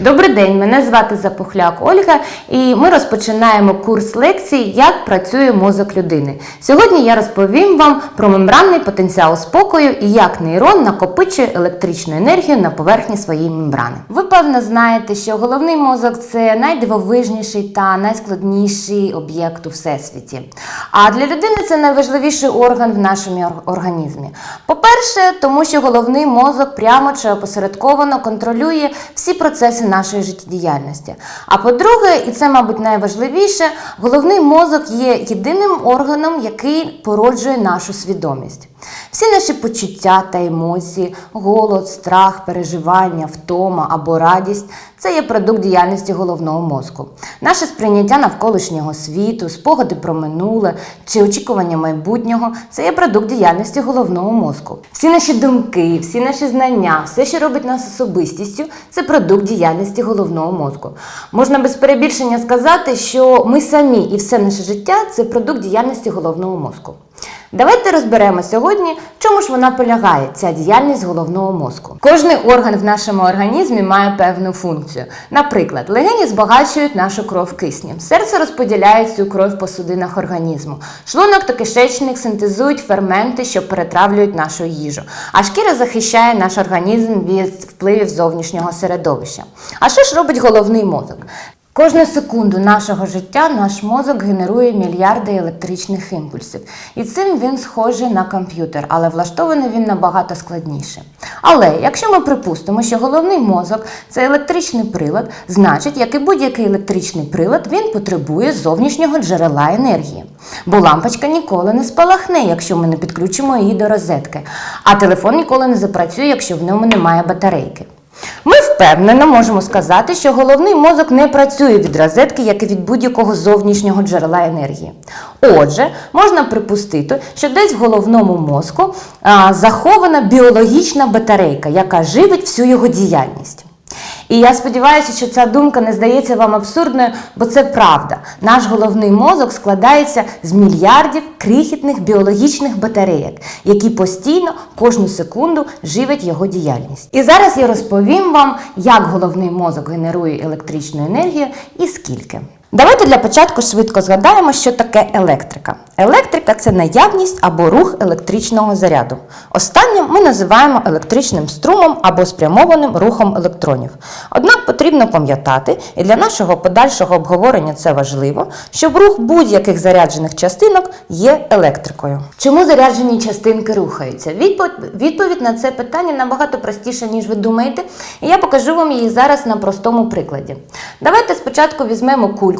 Добрий день, мене звати Запухляк Ольга, і ми розпочинаємо курс лекцій Як працює мозок людини. Сьогодні я розповім вам про мембранний потенціал спокою і як нейрон накопичує електричну енергію на поверхні своєї мембрани. Ви певно знаєте, що головний мозок це найдивовижніший та найскладніший об'єкт у всесвіті. А для людини це найважливіший орган в нашому організмі. По-перше, тому що головний мозок прямо чи опосередковано контролює всі процеси нашої життєдіяльності. А по-друге, і це, мабуть, найважливіше, головний мозок є єдиним органом, який породжує нашу свідомість. Всі наші почуття та емоції, голод, страх, переживання, втома або радість це є продукт діяльності головного мозку. Наше сприйняття навколишнього світу, спогади про минуле чи очікування майбутнього це є продукт діяльності головного мозку. Всі наші думки, всі наші знання, все, що робить нас особистістю, це продукт діяльності головного мозку. Можна без перебільшення сказати, що ми самі і все наше життя це продукт діяльності головного мозку. Давайте розберемо сьогодні, в чому ж вона полягає, ця діяльність головного мозку. Кожний орган в нашому організмі має певну функцію. Наприклад, легені збагачують нашу кров киснем, серце розподіляє цю кров по судинах організму, шлунок та кишечник синтезують ферменти, що перетравлюють нашу їжу, а шкіра захищає наш організм від впливів зовнішнього середовища. А що ж робить головний мозок? Кожну секунду нашого життя наш мозок генерує мільярди електричних імпульсів. І цим він схожий на комп'ютер, але влаштований він набагато складніше. Але якщо ми припустимо, що головний мозок це електричний прилад, значить, як і будь-який електричний прилад, він потребує зовнішнього джерела енергії. Бо лампочка ніколи не спалахне, якщо ми не підключимо її до розетки, а телефон ніколи не запрацює, якщо в ньому немає батарейки. Ми впевнено можемо сказати, що головний мозок не працює від розетки, як і від будь-якого зовнішнього джерела енергії. Отже, можна припустити, що десь в головному мозку а, захована біологічна батарейка, яка живить всю його діяльність. І я сподіваюся, що ця думка не здається вам абсурдною, бо це правда. Наш головний мозок складається з мільярдів крихітних біологічних батарейок, які постійно кожну секунду живлять його діяльність. І зараз я розповім вам, як головний мозок генерує електричну енергію і скільки. Давайте для початку швидко згадаємо, що таке електрика. Електрика це наявність або рух електричного заряду. Останнім ми називаємо електричним струмом або спрямованим рухом електронів. Однак потрібно пам'ятати, і для нашого подальшого обговорення це важливо, що рух будь-яких заряджених частинок є електрикою. Чому заряджені частинки рухаються? Відповідь на це питання набагато простіша, ніж ви думаєте, і я покажу вам її зараз на простому прикладі. Давайте спочатку візьмемо кульку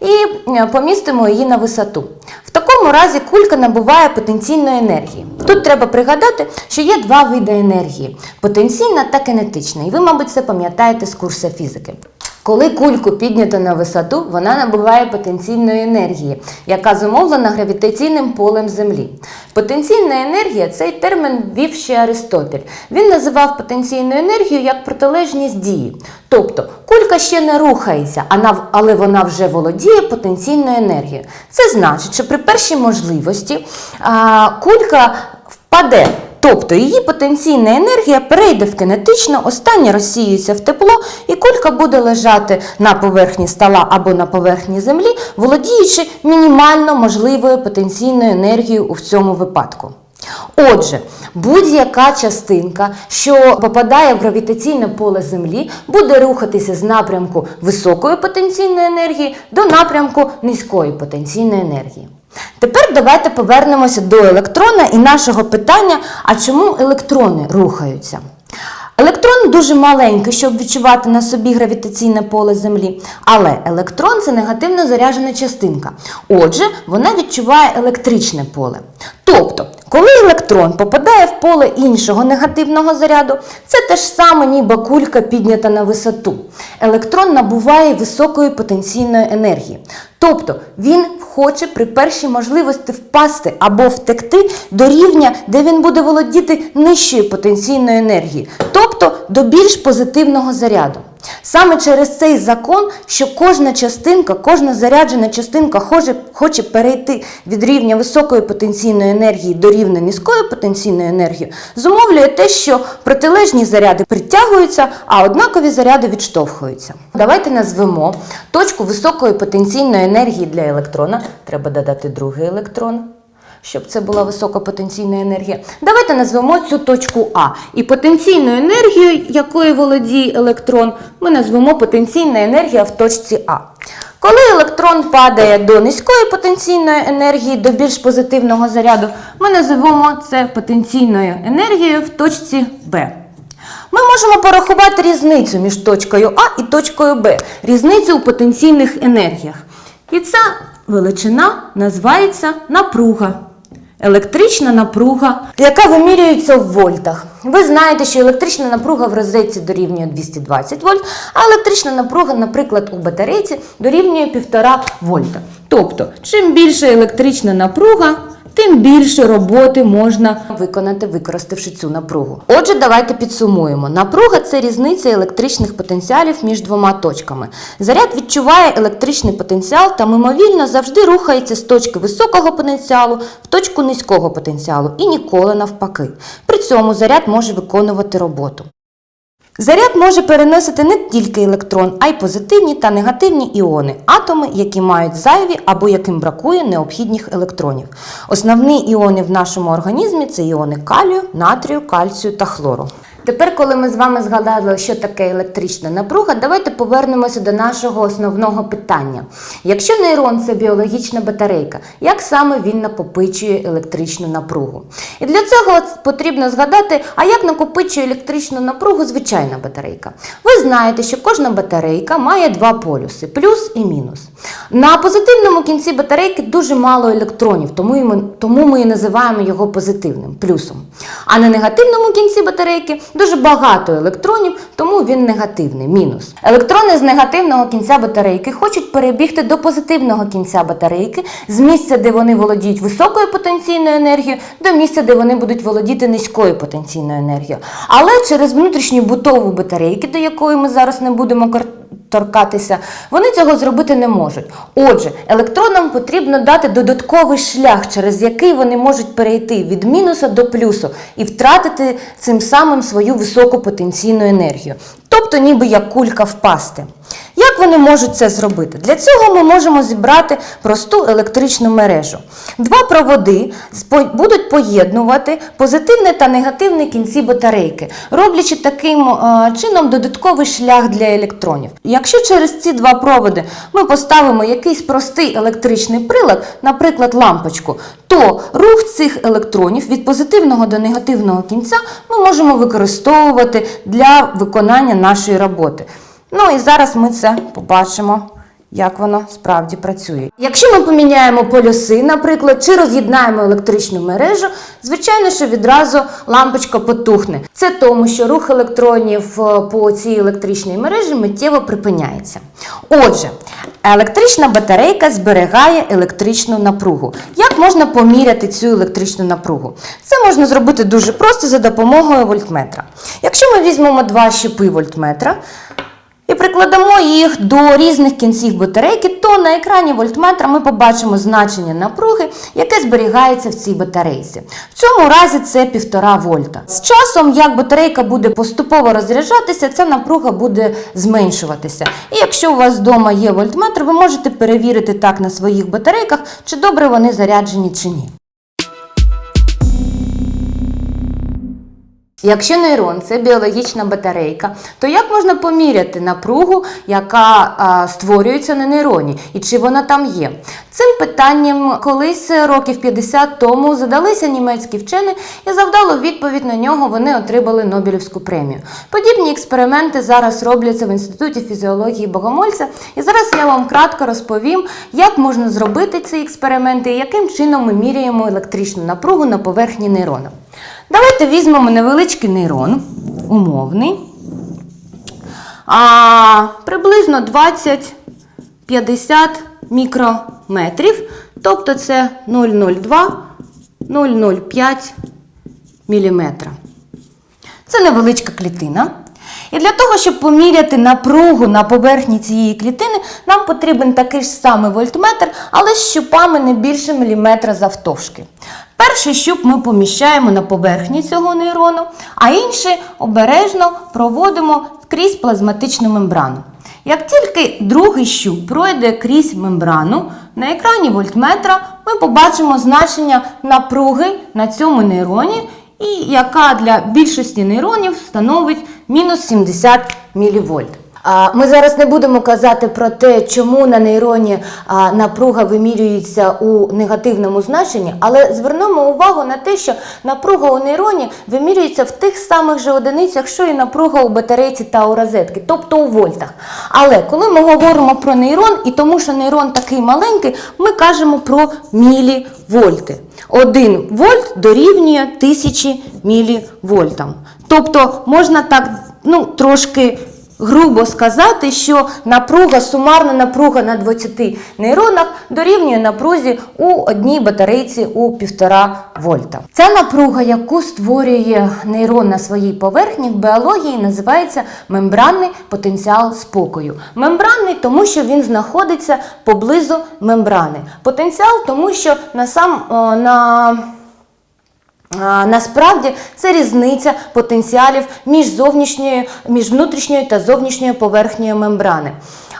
і е, помістимо її на висоту. В такому разі кулька набуває потенційної енергії. Тут треба пригадати, що є два види енергії: потенційна та кінетична. І ви, мабуть, це пам'ятаєте з курсу фізики. Коли кульку піднято на висоту, вона набуває потенційної енергії, яка зумовлена гравітаційним полем Землі. Потенційна енергія цей термін ввів ще Аристотель. Він називав потенційну енергію як протилежність дії. Тобто кулька ще не рухається, але вона вже володіє потенційною енергією. Це значить, що при першій можливості кулька впаде. Тобто її потенційна енергія перейде в кинетичну, остання розсіюється в тепло, і кулька буде лежати на поверхні стола або на поверхні землі, володіючи мінімально можливою потенційною енергією у цьому випадку. Отже, будь-яка частинка, що попадає в гравітаційне поле Землі, буде рухатися з напрямку високої потенційної енергії до напрямку низької потенційної енергії. Тепер давайте повернемося до електрона і нашого питання: а чому електрони рухаються? Електрон дуже маленький, щоб відчувати на собі гравітаційне поле Землі, але електрон це негативно заряджена частинка. Отже, вона відчуває електричне поле. Тобто, коли електрон попадає в поле іншого негативного заряду, це те ж саме, ніби кулька піднята на висоту. Електрон набуває високої потенційної енергії. Тобто він хоче при першій можливості впасти або втекти до рівня, де він буде володіти нижчою потенційною енергією, тобто до більш позитивного заряду. Саме через цей закон, що кожна частинка, кожна заряджена частинка хоче, хоче перейти від рівня високої потенційної енергії до рівня низької потенційної енергії, зумовлює те, що протилежні заряди притягуються, а однакові заряди відштовхуються. Давайте назвемо точку високої потенційної енергії для електрона. Треба додати другий електрон щоб це була високопотенційна енергія. Давайте назвемо цю точку А. І потенційною енергією, якою володіє електрон, ми назвемо потенційна енергія в точці А. Коли електрон падає до низької потенційної енергії, до більш позитивного заряду, ми називемо це потенційною енергією в точці Б. Ми можемо порахувати різницю між точкою А і точкою Б, різницю у потенційних енергіях. І ця величина називається напруга. Електрична напруга, яка вимірюється в вольтах. Ви знаєте, що електрична напруга в розетці дорівнює 220 вольт, а електрична напруга, наприклад, у батарейці дорівнює 1,5 вольта. Тобто, чим більше електрична напруга, тим більше роботи можна виконати, використавши цю напругу. Отже, давайте підсумуємо. Напруга це різниця електричних потенціалів між двома точками. Заряд відчуває електричний потенціал та мимовільно завжди рухається з точки високого потенціалу в точку низького потенціалу і ніколи навпаки. При цьому заряд може виконувати роботу. Заряд може переносити не тільки електрон, а й позитивні та негативні іони, атоми, які мають зайві або яким бракує необхідних електронів. Основні іони в нашому організмі це іони калію, натрію, кальцію та хлору. Тепер, коли ми з вами згадали, що таке електрична напруга, давайте повернемося до нашого основного питання. Якщо нейрон це біологічна батарейка, як саме він накопичує електричну напругу? І для цього потрібно згадати, а як накопичує електричну напругу звичайна батарейка. Ви знаєте, що кожна батарейка має два полюси плюс і мінус. На позитивному кінці батарейки дуже мало електронів, тому ми, тому ми і називаємо його позитивним плюсом. А на негативному кінці батарейки дуже багато електронів, тому він негативний мінус. Електрони з негативного кінця батарейки хочуть перебігти до позитивного кінця батарейки з місця, де вони володіють високою потенційною енергією, до місця, де вони будуть володіти низькою потенційною енергією. Але через внутрішню бутову батарейки, до якої ми зараз не будемо кор- торкатися, вони цього зробити не можуть. Отже, електронам потрібно дати додатковий шлях, через який вони можуть перейти від мінуса до плюсу і втратити цим самим свою високу потенційну енергію. Тобто, ніби як кулька впасти. Вони можуть це зробити? Для цього ми можемо зібрати просту електричну мережу. Два проводи будуть поєднувати позитивне та негативне кінці батарейки, роблячи таким е, чином додатковий шлях для електронів. Якщо через ці два проводи ми поставимо якийсь простий електричний прилад, наприклад, лампочку, то рух цих електронів від позитивного до негативного кінця ми можемо використовувати для виконання нашої роботи. Ну і зараз ми це побачимо, як воно справді працює. Якщо ми поміняємо полюси, наприклад, чи роз'єднаємо електричну мережу, звичайно, що відразу лампочка потухне. Це тому, що рух електронів е, по цій електричній мережі миттєво припиняється. Отже, електрична батарейка зберігає електричну напругу. Як можна поміряти цю електричну напругу? Це можна зробити дуже просто за допомогою вольтметра. Якщо ми візьмемо два щепи вольтметра, і прикладемо їх до різних кінців батарейки, то на екрані вольтметра ми побачимо значення напруги, яке зберігається в цій батарейці. В цьому разі це 1,5 вольта. З часом, як батарейка буде поступово розряджатися, ця напруга буде зменшуватися. І якщо у вас вдома є вольтметр, ви можете перевірити так на своїх батарейках, чи добре вони заряджені чи ні. Якщо нейрон це біологічна батарейка, то як можна поміряти напругу, яка а, створюється на нейроні, і чи вона там є? Цим питанням колись років 50 тому задалися німецькі вчені і завдало відповідь на нього вони отримали Нобелівську премію. Подібні експерименти зараз робляться в інституті фізіології Богомольця. І зараз я вам кратко розповім, як можна зробити ці експерименти і яким чином ми міряємо електричну напругу на поверхні нейрона. Давайте візьмемо невеличкий нейрон, умовний, а, приблизно 20-50 мікрометрів, тобто це 0,02-0,05 мм. Це невеличка клітина. І для того, щоб поміряти напругу на поверхні цієї клітини, нам потрібен такий ж самий вольтметр, але з щупами не більше міліметра завтовшки. Перший щуп ми поміщаємо на поверхні цього нейрону, а інший обережно проводимо крізь плазматичну мембрану. Як тільки другий щуп пройде крізь мембрану, на екрані вольтметра ми побачимо значення напруги на цьому нейроні, і яка для більшості нейронів становить мінус 70 мВ. Ми зараз не будемо казати про те, чому на нейроні напруга вимірюється у негативному значенні, але звернемо увагу на те, що напруга у нейроні вимірюється в тих самих же одиницях, що і напруга у батарейці та у розетки, тобто у вольтах. Але коли ми говоримо про нейрон, і тому що нейрон такий маленький, ми кажемо про мілівольти. 1 вольт дорівнює 1000 мілівольтам. Тобто можна так ну, трошки грубо сказати, що напруга, сумарна напруга на 20 нейронах дорівнює напрузі у одній батарейці у 1,5 вольта. Ця напруга, яку створює нейрон на своїй поверхні, в біології називається мембранний потенціал спокою. Мембранний, тому що він знаходиться поблизу мембрани. Потенціал, тому що на сам на Насправді це різниця потенціалів між зовнішньою, між внутрішньою та зовнішньою поверхнею мембрани.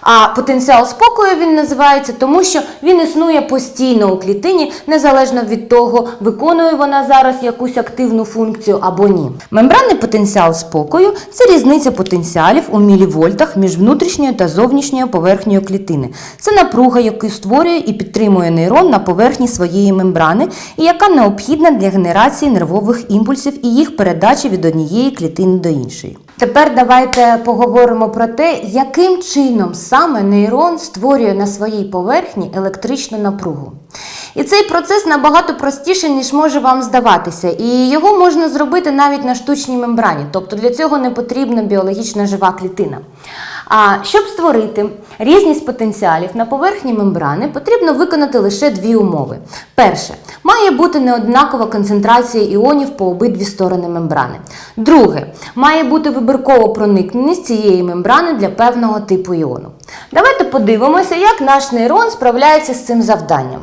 А потенціал спокою він називається, тому що він існує постійно у клітині, незалежно від того, виконує вона зараз якусь активну функцію або ні. Мембранний потенціал спокою це різниця потенціалів у мілівольтах між внутрішньою та зовнішньою поверхнею клітини. Це напруга, яку створює і підтримує нейрон на поверхні своєї мембрани, і яка необхідна для генерації нервових імпульсів і їх передачі від однієї клітини до іншої. Тепер давайте поговоримо про те, яким чином саме нейрон створює на своїй поверхні електричну напругу. І цей процес набагато простіший, ніж може вам здаватися, і його можна зробити навіть на штучній мембрані, тобто для цього не потрібна біологічна жива клітина. А щоб створити різність потенціалів на поверхні мембрани, потрібно виконати лише дві умови. Перше, має бути неоднакова концентрація іонів по обидві сторони мембрани. Друге, має бути вибіркова проникненість цієї мембрани для певного типу іону. Давайте подивимося, як наш нейрон справляється з цим завданням.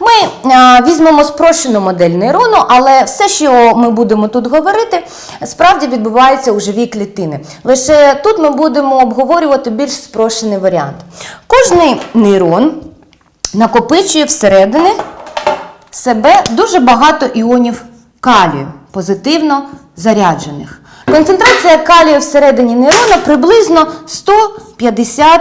Ми а, візьмемо спрощену модель нейрону, але все, що ми будемо тут говорити, справді відбувається у живій клітини. Лише тут ми будемо обговорювати більш спрощений варіант. Кожний нейрон накопичує всередини себе дуже багато іонів калію, позитивно заряджених. Концентрація калію всередині нейрона приблизно 150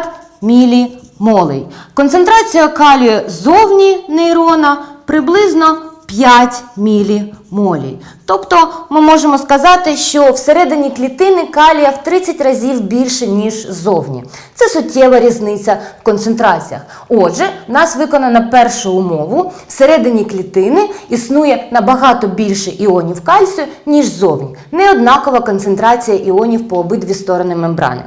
мілімолей. Концентрація калію зовні нейрона приблизно 5 мілімолей. Тобто ми можемо сказати, що всередині клітини калія в 30 разів більше, ніж зовні. Це суттєва різниця в концентраціях. Отже, в нас виконана перша умову. Всередині клітини існує набагато більше іонів кальцію, ніж зовні. Неоднакова концентрація іонів по обидві сторони мембрани.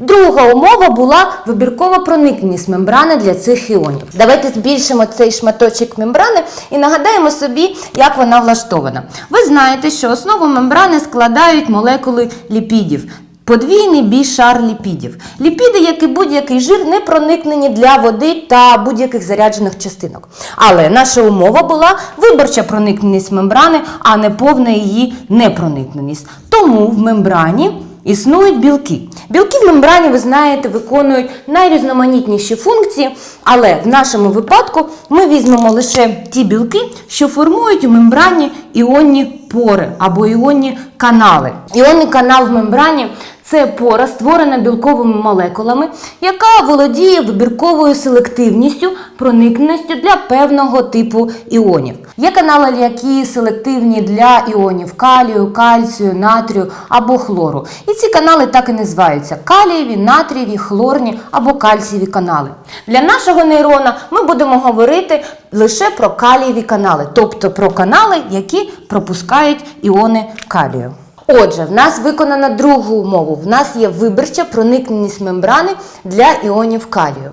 Друга умова була вибіркова проникненість мембрани для цих іонів. Давайте збільшимо цей шматочок мембрани і нагадаємо собі, як вона влаштована. Ви знаєте, що основу мембрани складають молекули ліпідів. Подвійний бішар ліпідів. Ліпіди, як і будь-який жир, не проникнені для води та будь-яких заряджених частинок. Але наша умова була виборча проникненість мембрани, а не повна її непроникненість. Тому в мембрані Існують білки. Білки в мембрані, ви знаєте, виконують найрізноманітніші функції, але в нашому випадку ми візьмемо лише ті білки, що формують у мембрані іонні пори або іонні канали. Іонний канал в мембрані це пора, створена білковими молекулами, яка володіє вибірковою селективністю, проникненістю для певного типу іонів. Є канали, які селективні для іонів калію, кальцію, натрію або хлору. І ці канали так і називаються калієві, натрієві, хлорні або кальцієві канали. Для нашого нейрона ми будемо говорити лише про калієві канали, тобто про канали, які пропускають іони калію. Отже, в нас виконана другу умову. В нас є виборча проникненість мембрани для іонів калію.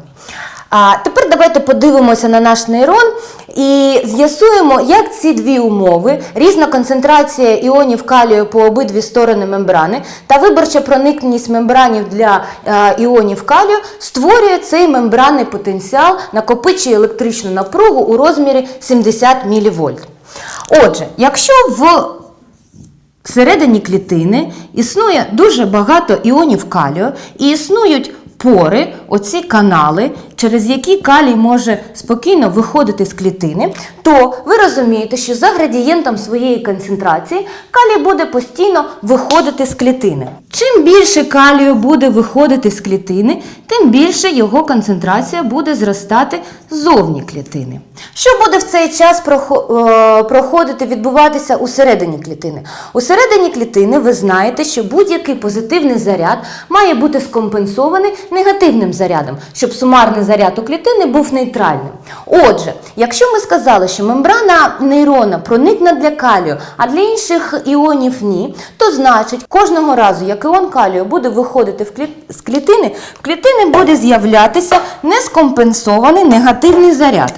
А тепер давайте подивимося на наш нейрон і з'ясуємо, як ці дві умови, різна концентрація іонів калію по обидві сторони мембрани та виборча проникненість мембранів для іонів калію створює цей мембранний потенціал, накопичує електричну напругу у розмірі 70 мВ. Отже, якщо в Всередині клітини існує дуже багато іонів калію і існують пори, оці канали, через які калій може спокійно виходити з клітини, то ви розумієте, що за градієнтом своєї концентрації калій буде постійно виходити з клітини. Чим більше калію буде виходити з клітини, тим більше його концентрація буде зростати ззовні клітини. Що буде в цей час е, проходити, відбуватися усередині клітини? Усередині клітини ви знаєте, що будь-який позитивний заряд має бути скомпенсований негативним зарядом, щоб сумарний заряд у клітини був нейтральним. Отже, якщо ми сказали, що мембрана нейрона проникна для калію, а для інших іонів ні, то значить кожного разу, як іон калію буде виходити з клітини, в клітини буде з'являтися нескомпенсований негативний заряд.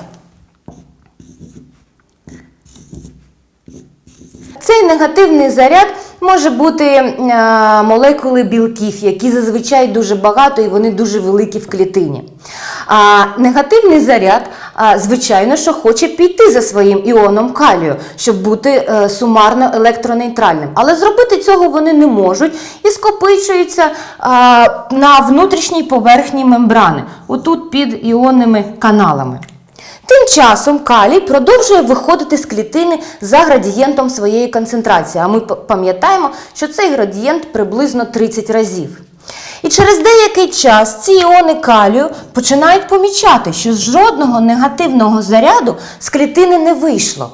Цей негативний заряд може бути е, молекули білків, які зазвичай дуже багато і вони дуже великі в клітині. А негативний заряд, звичайно, що хоче піти за своїм іоном калію, щоб бути е, сумарно електронейтральним. Але зробити цього вони не можуть і скопичуються на внутрішній поверхні мембрани, отут під іонними каналами. Тим часом калій продовжує виходити з клітини за градієнтом своєї концентрації. А ми пам'ятаємо, що цей градієнт приблизно 30 разів. І через деякий час ці іони калію починають помічати, що жодного негативного заряду з клітини не вийшло.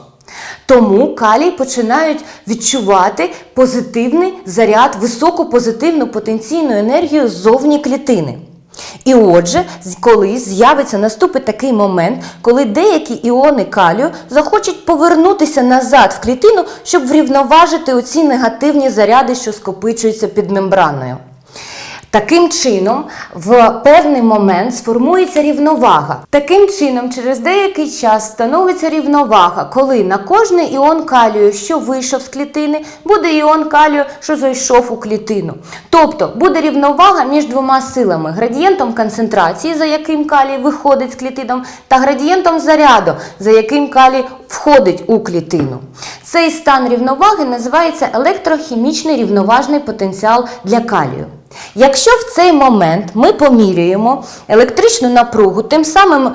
Тому калій починають відчувати позитивний заряд, високу позитивну потенційну енергію ззовні клітини. І отже, колись з'явиться наступить такий момент, коли деякі іони калію захочуть повернутися назад в клітину, щоб врівноважити оці негативні заряди, що скопичуються під мембраною. Таким чином, в певний момент сформується рівновага. Таким чином, через деякий час становиться рівновага, коли на кожний іон калію, що вийшов з клітини, буде іон калію, що зайшов у клітину. Тобто буде рівновага між двома силами: градієнтом концентрації, за яким калій виходить з клітином, та градієнтом заряду, за яким калій входить у клітину. Цей стан рівноваги називається електрохімічний рівноважний потенціал для калію. Якщо в цей момент ми помірюємо електричну напругу тим самим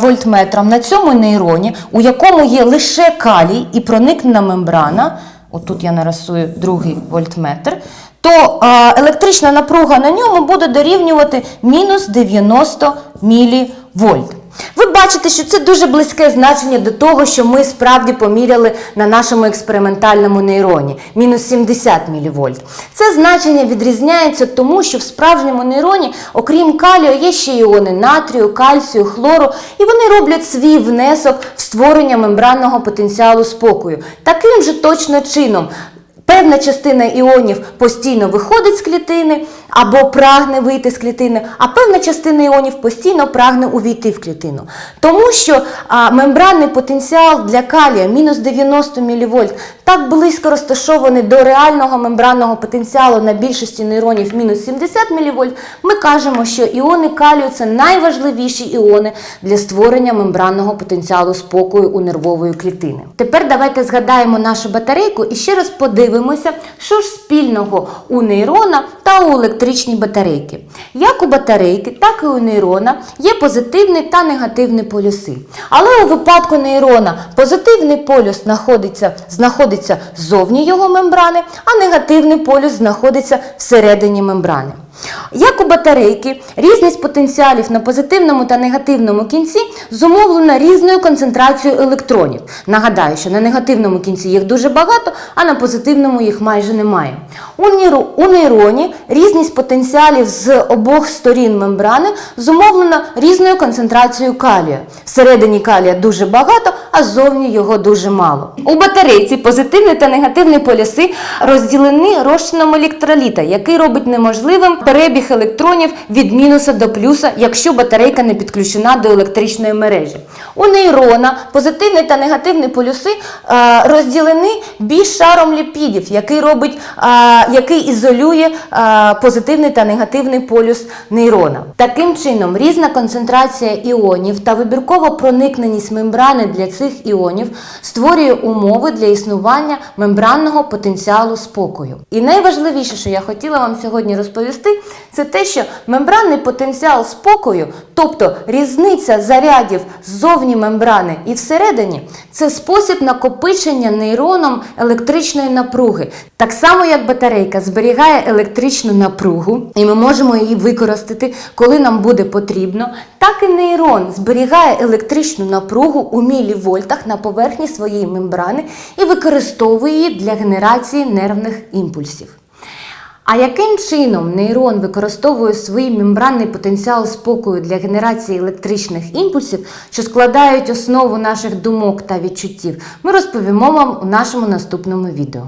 вольтметром на цьому нейроні, у якому є лише калій і проникнена мембрана, отут я нарисую другий вольтметр, то електрична напруга на ньому буде дорівнювати мінус 90 мілівольт. Ви бачите, що це дуже близьке значення до того, що ми справді поміряли на нашому експериментальному нейроні мінус 70 мВ. Це значення відрізняється тому, що в справжньому нейроні, окрім калію, є ще іони натрію, кальцію, хлору, і вони роблять свій внесок в створення мембранного потенціалу спокою. Таким же точно чином. Певна частина іонів постійно виходить з клітини або прагне вийти з клітини, а певна частина іонів постійно прагне увійти в клітину. Тому що а, мембранний потенціал для калія мінус 90 мВ так близько розташований до реального мембранного потенціалу на більшості нейронів мінус 70 мВ, ми кажемо, що іони калію це найважливіші іони для створення мембранного потенціалу спокою у нервової клітини. Тепер давайте згадаємо нашу батарейку і ще раз подивимося, що ж спільного у нейрона та у електричній батарейки. Як у батарейки, так і у нейрона є позитивний та негативний полюси. Але у випадку нейрона позитивний полюс знаходиться, знаходиться ззовні його мембрани, а негативний полюс знаходиться всередині мембрани. Як у батарейки, різність потенціалів на позитивному та негативному кінці зумовлена різною концентрацією електронів. Нагадаю, що на негативному кінці їх дуже багато, а на позитивному їх майже немає. У, нейроні різність потенціалів з обох сторін мембрани зумовлена різною концентрацією калія. Всередині калія дуже багато, а ззовні його дуже мало. У батарейці позитивний та негативний полюси розділені розчином електроліта, який робить неможливим перебіг електронів від мінуса до плюса, якщо батарейка не підключена до електричної мережі. У нейрона позитивний та негативний полюси е, розділені більш шаром ліпідів, який робить, е, який ізолює е, позитивний та негативний полюс нейрона. Таким чином, різна концентрація іонів та вибіркова проникненість мембрани для цих іонів створює умови для існування мембранного потенціалу спокою. І найважливіше, що я хотіла вам сьогодні розповісти, це те, що мембранний потенціал спокою, тобто різниця зарядів ззовні мембрани і всередині, це спосіб накопичення нейроном електричної напруги. Так само, як батарейка зберігає електричну напругу, і ми можемо її використати, коли нам буде потрібно, так і нейрон зберігає електричну напругу у мілівольтах на поверхні своєї мембрани і використовує її для генерації нервних імпульсів. А яким чином нейрон використовує свій мембранний потенціал спокою для генерації електричних імпульсів, що складають основу наших думок та відчуттів, ми розповімо вам у нашому наступному відео.